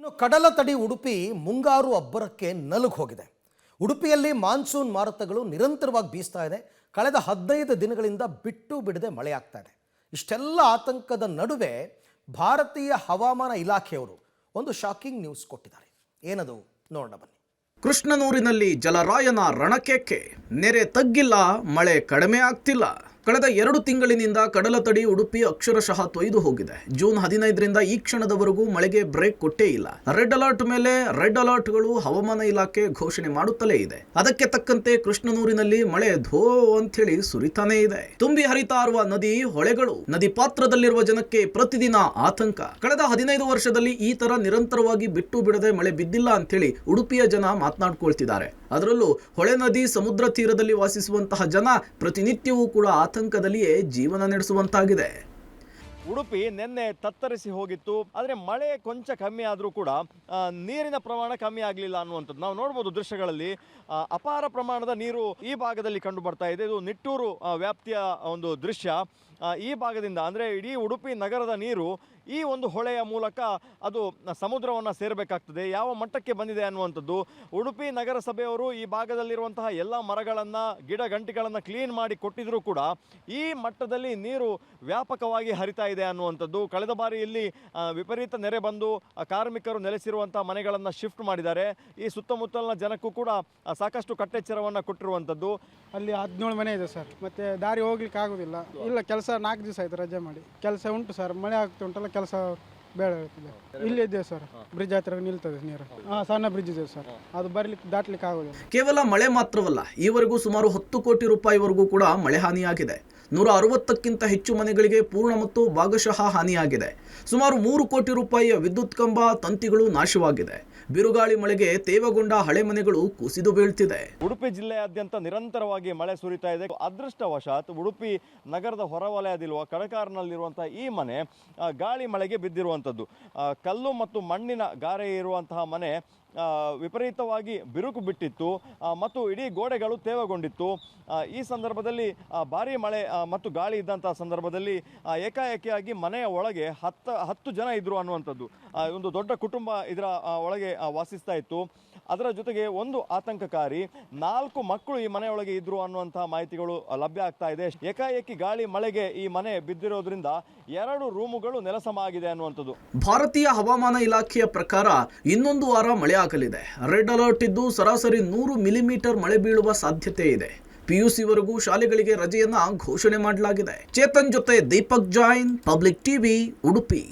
ಇನ್ನು ಕಡಲ ತಡಿ ಉಡುಪಿ ಮುಂಗಾರು ಅಬ್ಬರಕ್ಕೆ ನಲುಗು ಹೋಗಿದೆ. ಉಡುಪಿಯಲ್ಲಿ ಮಾನ್ಸೂನ್ ಮಾರುತಗಳು ನಿರಂತರವಾಗಿ ಬೀಸ್ತಾ ಇದೆ. ಕಳೆದ ಹದಿನೈದು ದಿನಗಳಿಂದ ಬಿಟ್ಟು ಬಿಡದೆ ಮಳೆಯಾಗ್ತಾ ಇದೆ. ಇಷ್ಟೆಲ್ಲ ಆತಂಕದ ನಡುವೆ ಭಾರತೀಯ ಹವಾಮಾನ ಇಲಾಖೆಯವರು ಒಂದು ಶಾಕಿಂಗ್ ನ್ಯೂಸ್ ಕೊಟ್ಟಿದ್ದಾರೆ. ಏನದು? ನೋಡೋಣ ಬನ್ನಿ. ಕೃಷ್ಣನೂರಿನಲ್ಲಿ ಜಲರಾಯನ ರಣಕೇಕೆ. ನೆರೆ ತಗ್ಗಿಲ್ಲ, ಮಳೆ ಕಡಿಮೆ ಆಗ್ತಿಲ್ಲ. ಕಳೆದ ಎರಡು ತಿಂಗಳಿನಿಂದ ಕಡಲ ತಡಿ ಉಡುಪಿ ಅಕ್ಷರಶಃ ತೊಯ್ದು ಹೋಗಿದೆ. ಜೂನ್ ಹದಿನೈದರಿಂದ ಈ ಕ್ಷಣದವರೆಗೂ ಮಳೆಗೆ ಬ್ರೇಕ್ ಕೊಟ್ಟೇ ಇಲ್ಲ. ರೆಡ್ ಅಲರ್ಟ್ ಮೇಲೆ ರೆಡ್ ಅಲರ್ಟ್ಗಳು ಹವಾಮಾನ ಇಲಾಖೆ ಘೋಷಣೆ ಮಾಡುತ್ತಲೇ ಇದೆ. ಅದಕ್ಕೆ ತಕ್ಕಂತೆ ಕೃಷ್ಣನೂರಿನಲ್ಲಿ ಮಳೆ ಧೋ ಅಂಥೇಳಿ ಸುರಿತಾನೇ ಇದೆ. ತುಂಬಿ ಹರಿತಾ ಇರುವ ನದಿ, ಹೊಳೆಗಳು, ನದಿ ಪಾತ್ರದಲ್ಲಿರುವ ಜನಕ್ಕೆ ಪ್ರತಿದಿನ ಆತಂಕ. ಕಳೆದ ಹದಿನೈದು ವರ್ಷದಲ್ಲಿ ಈ ತರ ನಿರಂತರವಾಗಿ ಬಿಟ್ಟು ಬಿಡದೆ ಮಳೆ ಬಿದ್ದಿಲ್ಲ ಅಂತೇಳಿ ಉಡುಪಿಯ ಜನ ಮಾತನಾಡ್ಕೊಳ್ತಿದ್ದಾರೆ. ಅದರಲ್ಲೂ ಹೊಳೆ ನದಿ ಸಮುದ್ರ ತೀರದಲ್ಲಿ ವಾಸಿಸುವಂತಹ ಜನ ಪ್ರತಿನಿತ್ಯವೂ ಕೂಡ ಆತಂಕದಲ್ಲಿಯೇ ಜೀವನ ನಡೆಸುವಂತಾಗಿದೆ. ಉಡುಪಿ ನಿನ್ನೆ ತತ್ತರಿಸಿ ಹೋಗಿತ್ತು, ಆದರೆ ಮಳೆ ಕೊಂಚ ಕಮ್ಮಿ ಆದರೂ ಕೂಡ ನೀರಿನ ಪ್ರಮಾಣ ಕಮ್ಮಿ ಆಗಲಿಲ್ಲ ಅನ್ನುವಂಥದ್ದು. ನಾವು ನೋಡ್ಬೋದು ದೃಶ್ಯಗಳಲ್ಲಿ ಅಪಾರ ಪ್ರಮಾಣದ ನೀರು ಈ ಭಾಗದಲ್ಲಿ ಕಂಡು ಬರ್ತಾ ಇದೆ. ಇದು ನಿಟ್ಟೂರು ವ್ಯಾಪ್ತಿಯ ಒಂದು ದೃಶ್ಯ. ಈ ಭಾಗದಿಂದ ಅಂದರೆ ಇಡೀ ಉಡುಪಿ ನಗರದ ನೀರು ಈ ಒಂದು ಹೊಳೆಯ ಮೂಲಕ ಅದು ಸಮುದ್ರವನ್ನು ಸೇರಬೇಕಾಗ್ತದೆ. ಯಾವ ಮಟ್ಟಕ್ಕೆ ಬಂದಿದೆ ಅನ್ನುವಂಥದ್ದು. ಉಡುಪಿ ನಗರಸಭೆಯವರು ಈ ಭಾಗದಲ್ಲಿರುವಂತಹ ಎಲ್ಲ ಮರಗಳನ್ನು, ಗಿಡ ಗಂಟಿಗಳನ್ನು ಕ್ಲೀನ್ ಮಾಡಿ ಕೊಟ್ಟಿದ್ರೂ ಕೂಡ ಈ ಮಟ್ಟದಲ್ಲಿ ನೀರು ವ್ಯಾಪಕವಾಗಿ ಹರಿತಾ ಇದೆ ಅನ್ನುವಂಥದ್ದು. ಕಳೆದ ಬಾರಿ ಇಲ್ಲಿ ವಿಪರೀತ ನೆರೆ ಬಂದು ಕಾರ್ಮಿಕರು ನೆಲೆಸಿರುವಂಥ ಮನೆಗಳನ್ನು ಶಿಫ್ಟ್ ಮಾಡಿದ್ದಾರೆ. ಈ ಸುತ್ತಮುತ್ತಲಿನ ಜನಕ್ಕೂ ಕೂಡ ಸಾಕಷ್ಟು ಕಟ್ಟೆಚ್ಚರವನ್ನು ಕೊಟ್ಟಿರುವಂಥದ್ದು. ಅಲ್ಲಿ ಹದಿನೇಳು ಮನೆ ಇದೆ ಸರ್. ಮತ್ತೆ ದಾರಿ ಹೋಗ್ಲಿಕ್ಕೆ ಆಗುದಿಲ್ಲ. ಇಲ್ಲ, ಕೆಲಸ ನಾಲ್ಕು ದಿವಸ ಆಯ್ತು ರಜೆ ಮಾಡಿ. ಕೆಲಸ ಉಂಟು ಸರ್. ಮಳೆ ಆಗ್ತಾ ಉಂಟಲ್ಲ ಕೆಲಸ ಬೇಡ ಇಲ್ಲಿ ಇದ್ದೇವೆ ಸರ್. ಬ್ರಿಡ್ಜ್ ಹತ್ರ ನಿಲ್ತದೆ ನೀರು. ಸಣ್ಣ ಬ್ರಿಡ್ಜ್ ಇದೆ ಸರ್. ಅದು ಬರ್ಲಿಕ್ಕೆ ದಾಟ್ಲಿಕ್ಕೆ ಆಗೋದಿಲ್ಲ. ಕೇವಲ ಮಳೆ ಮಾತ್ರವಲ್ಲ, ಈವರೆಗೂ ಸುಮಾರು ಹತ್ತು ಕೋಟಿ ರೂಪಾಯಿವರೆಗೂ ಕೂಡ ಮಳೆ ಹಾನಿಯಾಗಿದೆ. ನೂರ ಅರವತ್ತಕ್ಕಿಂತ ಹೆಚ್ಚು ಮನೆಗಳಿಗೆ ಪೂರ್ಣ ಮತ್ತು ಭಾಗಶಃ ಹಾನಿಯಾಗಿದೆ. ಸುಮಾರು ಮೂರು ಕೋಟಿ ರೂಪಾಯಿಯ ವಿದ್ಯುತ್ ಕಂಬ ತಂತಿಗಳು ನಾಶವಾಗಿದೆ. ಬಿರುಗಾಳಿ ಮಳೆಗೆ ತೇವಗೊಂಡ ಹಳೆ ಮನೆಗಳು ಕುಸಿದು ಬೀಳ್ತಿದೆ. ಉಡುಪಿ ಜಿಲ್ಲೆಯಾದ್ಯಂತ ನಿರಂತರವಾಗಿ ಮಳೆ ಸುರಿತಾ ಇದೆ. ಅದೃಷ್ಟವಶಾತ್ ಉಡುಪಿ ನಗರದ ಹೊರವಲಯದಲ್ಲಿರುವ ಕಡಕಾರ್ನಲ್ಲಿರುವಂತಹ ಈ ಮನೆ ಗಾಳಿ ಮಳೆಗೆ ಬಿದ್ದಿರುವಂಥದ್ದು. ಕಲ್ಲು ಮತ್ತು ಮಣ್ಣಿನ ಗಾರೆ ಇರುವಂತಹ ಮನೆ ವಿಪರೀತವಾಗಿ ಬಿರುಕು ಬಿಟ್ಟಿತ್ತು. ಮತ್ತು ಇಡೀ ಗೋಡೆಗಳು ತೇವಗೊಂಡಿತ್ತು. ಈ ಸಂದರ್ಭದಲ್ಲಿ ಭಾರೀ ಮಳೆ ಮತ್ತು ಗಾಳಿ ಇದ್ದಂಥ ಸಂದರ್ಭದಲ್ಲಿ ಏಕಾಏಕಿಯಾಗಿ ಮನೆಯ ಒಳಗೆ ಹತ್ತು ಹತ್ತು ಜನ ಇದ್ದರು ಅನ್ನುವಂಥದ್ದು. ಒಂದು ದೊಡ್ಡ ಕುಟುಂಬ ಇದರ ಒಳಗೆ ವಾಸಿಸ್ತಾ ಇತ್ತು. ಅದರ ಜೊತೆಗೆ ಒಂದು ಆತಂಕಕಾರಿ, ನಾಲ್ಕು ಮಕ್ಕಳು ಈ ಮನೆಯೊಳಗೆ ಇದ್ದರು ಅನ್ನುವಂಥ ಮಾಹಿತಿಗಳು ಲಭ್ಯ ಆಗ್ತಾ ಇದೆ. ಏಕಾಏಕಿ ಗಾಳಿ ಮಳೆಗೆ ಈ ಮನೆ ಬಿದ್ದಿರೋದ್ರಿಂದ ಎರಡು ರೂಮುಗಳು ನೆಲಸಮ ಆಗಿದೆ ಅನ್ನುವಂಥದ್ದು. ಭಾರತೀಯ ಹವಾಮಾನ ಇಲಾಖೆಯ ಪ್ರಕಾರ ಇನ್ನೊಂದು ವಾರ ಮಳೆ ಆಗಲಿದೆ ರೆಡ್ ಅಲರ್ಟ್ ಇದ್ದು ಸರಾಸರಿ ನೂರು ಮಿಲಿಮೀಟರ್ ಮಳೆ ಬೀಳುವ ಸಾಧ್ಯತೆ ಇದೆ. ಪಿಯುಸಿವರೆಗೂ ಶಾಲೆಗಳಿಗೆ ರಜೆಯನ್ನ ಘೋಷಣೆ ಮಾಡಲಾಗಿದೆ. ಚೇತನ್ ಜೊತೆ ದೀಪಕ್ ಜೈನ್ ಪಬ್ಲಿಕ್ ಟಿವಿ, ಉಡುಪಿ.